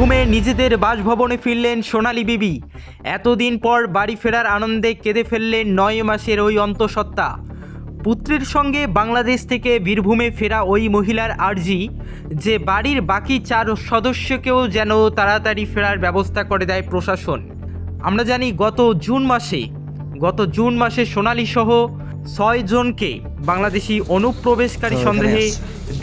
বীরভূমে নিজেদের বাসভবনে ফিরলেন সোনালী বিবি। এতদিন পর বাড়ি ফেরার আনন্দে কেঁদে ফেললেন নয় মাসের ওই অন্তঃসত্ত্বা। পুত্রের সঙ্গে বাংলাদেশ থেকে বীরভূমে ফেরা ওই মহিলার আর্জি যে বাড়ির বাকি চার সদস্যকেও যেন তাড়াতাড়ি ফেরার ব্যবস্থা করে দেয় প্রশাসন। আমরা জানি গত জুন মাসে গত জুন মাসে সোনালী সহ ছয় জনকে বাংলাদেশি অনুপ্রবেশকারী সন্দেহে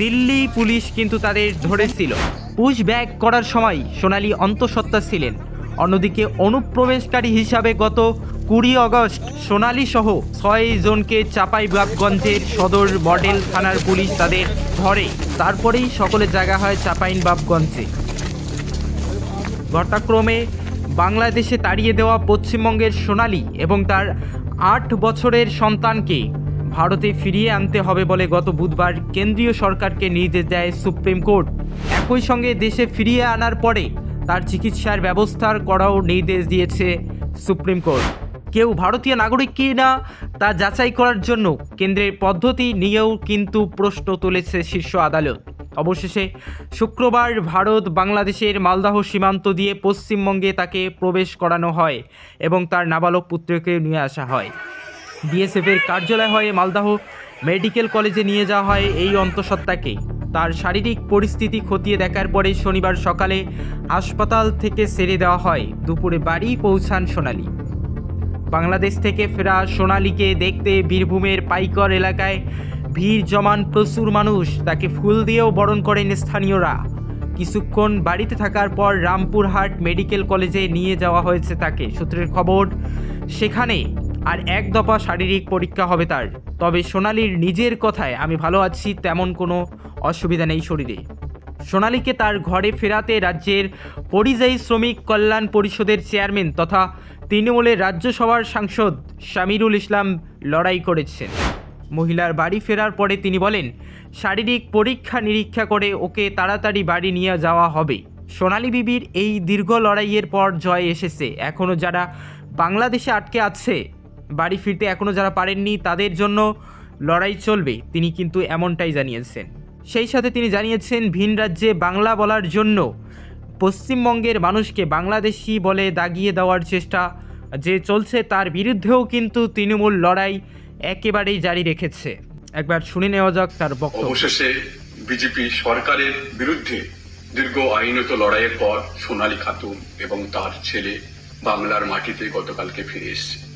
দিল্লি পুলিশ কিন্তু তাদের ধরেছিল। পুশ ব্যাক করার সময় সোনালী অন্তঃসত্ত্বা ছিলেন। অন্যদিকে অনুপ্রবেশকারী হিসাবে গত কুড়ি আগস্ট সোনালী সহ ছয় জনকে চাঁপাইবাবগঞ্জের সদর মডেল থানার পুলিশ তাদের ধরে। তারপরেই সকলে জায়গা হয় চাঁপাইনবাবগঞ্জে ঘটনাক্রমে বাংলাদেশে তাড়িয়ে দেওয়া পশ্চিমবঙ্গের সোনালী এবং তার আট বছরের সন্তানকে ভারতে ফিরিয়ে আনতে হবে বলে গত বুধবার কেন্দ্রীয় সরকারকে নির্দেশ দেয় সুপ্রিম কোর্ট। একই সঙ্গে দেশে ফিরিয়ে আনার পরে তার চিকিৎসার ব্যবস্থার করাও নির্দেশ দিয়েছে সুপ্রিম কোর্ট। কেউ ভারতীয় নাগরিক কি না, তা যাচাই করার জন্য কেন্দ্রের পদ্ধতি নিয়েও কিন্তু প্রশ্ন তুলেছে শীর্ষ আদালত। অবশেষে শুক্রবার ভারত বাংলাদেশের মালদাহ সীমান্ত দিয়ে পশ্চিমবঙ্গে তাকে প্রবেশ করানো হয় এবং তার নাবালক পুত্রকে নিয়ে আসা হয়। বিএসএফের কার্যালয় হয়ে মালদাহ। মেডিকেল কলেজে নিয়ে যাওয়া হয় এই অন্তঃসত্ত্বাকে। তার শারীরিক পরিস্থিতি খতিয়ে দেখার পরে শনিবার সকালে হাসপাতাল থেকে সেরে দেওয়া হয়। দুপুরে বাড়ি পৌঁছান সোনালি। বাংলাদেশ থেকে ফেরা সোনালিকে দেখতে বীরভূমের পাইকর এলাকায় ভিড় জমান প্রচুর মানুষ। তাকে ফুল দিয়েও বরণ করেন স্থানীয়রা। কিছুক্ষণ বাড়িতে থাকার পর রামপুরহাট মেডিকেল কলেজে নিয়ে যাওয়া হয়েছে তাকে। সূত্রের খবর, সেখানে আর এক দফা শারীরিক পরীক্ষা হবে তার। তবে সোনালির নিজের কথায়, আমি ভালো আছি, তেমন কোনো অসুবিধা নেই শরীরে। সোনালীকে তার ঘরে ফেরাতে রাজ্যের পরিযায়ী শ্রমিক কল্যাণ পরিষদের চেয়ারম্যান তথা তৃণমূলের রাজ্যসভার সাংসদ শামিরুল ইসলাম লড়াই করেছেন। মহিলার বাড়ি ফেরার পরে তিনি বলেন, শারীরিক পরীক্ষা নিরীক্ষা করে ওকে তাড়াতাড়ি বাড়ি নিয়ে যাওয়া হবে। সোনালী বিবির এই দীর্ঘ লড়াইয়ের পর জয় এসেছে। এখনও যারা বাংলাদেশে আটকে আছে বাড়ি ফিরতে এখনও যারা পারেননি, তাদের জন্য লড়াই চলবে, তিনি কিন্তু এমনটাই জানিয়েছেন। সেই সাথে তিনি জানিয়েছেন, ভিন রাজ্যে বাংলা বলার জন্য পশ্চিমবঙ্গের মানুষকে বাংলাদেশি বলে দাগিয়ে দেওয়ার চেষ্টা যে চলছে, তার বিরুদ্ধেও কিন্তু তৃণমূল লড়াই একেবারেই জারি রেখেছে। একবার শুনে নেওয়া যাক তার বক্তব্য। অবশেষে বিজেপি সরকারের বিরুদ্ধে দীর্ঘ আইনত লড়াইয়ের পর সোনালী খাতুন এবং তার ছেলে বাংলার মাটিতে গতকালকে ফিরে এসেছে।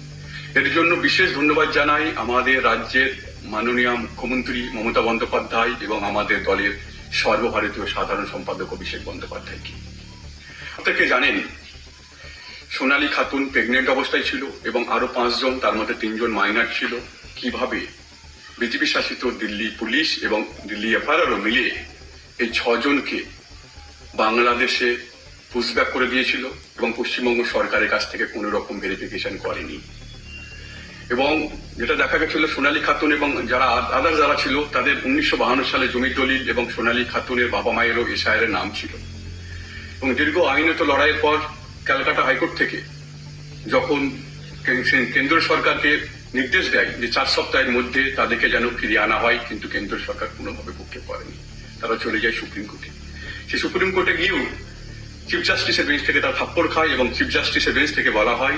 এর জন্য বিশেষ ধন্যবাদ জানাই আমাদের রাজ্যের মাননীয় মুখ্যমন্ত্রী মমতা বন্দ্যোপাধ্যায় এবং আমাদের দলের সর্বভারতীয় সাধারণ সম্পাদক অভিষেক বন্দ্যোপাধ্যায়কে। প্রত্যেকে জানেন, সোনালী খাতুন প্রেগনেন্ট অবস্থায় ছিল এবং আরও পাঁচজন, তার মধ্যে তিনজন মাইনার ছিল। কীভাবে? বিজেপি শাসিত দিল্লি পুলিশ এবং দিল্লি এফআইআরও মিলে এই ছজনকে বাংলাদেশে পুশব্যাক করে দিয়েছিল এবং পশ্চিমবঙ্গ সরকারের কাছ থেকে কোনো রকম ভেরিফিকেশন করেনি। এবং যেটা দেখা গেছিল, সোনালী খাতুন এবং যারা আদার যারা ছিল, তাদের উনিশশো বাহান্ন সালে জমির দলিল এবং সোনালী খাতুনের বাবা মায়েরও এশায়ারের নাম ছিল। এবং দীর্ঘ আইনত লড়াইয়ের পর ক্যালকাটা হাইকোর্ট থেকে যখন কেন্দ্র সরকারকে নির্দেশ দেয় যে চার সপ্তাহের মধ্যে তাদেরকে যেন ফিরিয়ে আনা হয়, কিন্তু কেন্দ্র সরকার কোনোভাবে পক্ষে করেনি। তারা চলে যায় সুপ্রিম কোর্টে। সেই সুপ্রিম কোর্টে গিয়েও চিফ জাস্টিসের বেঞ্চ থেকে তার থাপ্পড় খায় এবং চিফ জাস্টিসের বেঞ্চ থেকে বলা হয়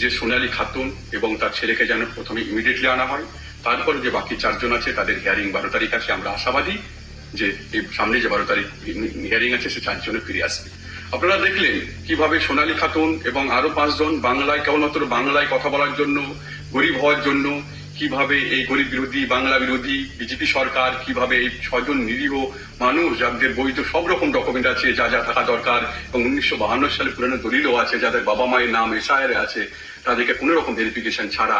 যে সোনালী খাতুন এবং তার ছেলেকে যেন প্রথমে ইমিডিয়েটলি আনা হয়, তারপরে যে বাকি চারজন আছে, তাদের হিয়ারিং বারো তারিখ আছে, আমরা আশাবাদী যে এই সামনে যে বারো তারিখ হিয়ারিং আছে, সে চারজনে ফিরে আসবে। আপনারা দেখলেন কীভাবে সোনালী খাতুন এবং আরও পাঁচজন বাংলায় কেবলমাত্র বাংলায় কথা বলার জন্য, গরিব হওয়ার জন্য কীভাবে এই গরিব বিরোধী, বাংলা বিরোধী, বিজেপি সরকার কীভাবে এই ছজন নিরীহ মানুষ, যাদের বৈধ সব রকম ডকুমেন্ট আছে, যা যা থাকা দরকার, এবং উনিশশো বাহান্ন সালে পুরানো দলিলও আছে, যাদের বাবা মায়ের নাম এসআইআরে আছে, তাদেরকে কোনো রকম ভেরিফিকেশন ছাড়া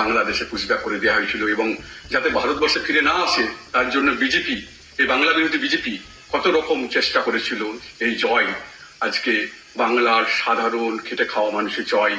বাংলাদেশে পুষব্যাক করে দেওয়া হয়েছিল, এবং যাতে ভারতবর্ষে ফিরে না আসে, তার জন্য বিজেপি, এই বাংলা বিরোধী বিজেপি কত রকম চেষ্টা করেছিল এই জয়, আজকে বাংলার সাধারণ খেটে খাওয়া মানুষের জয়।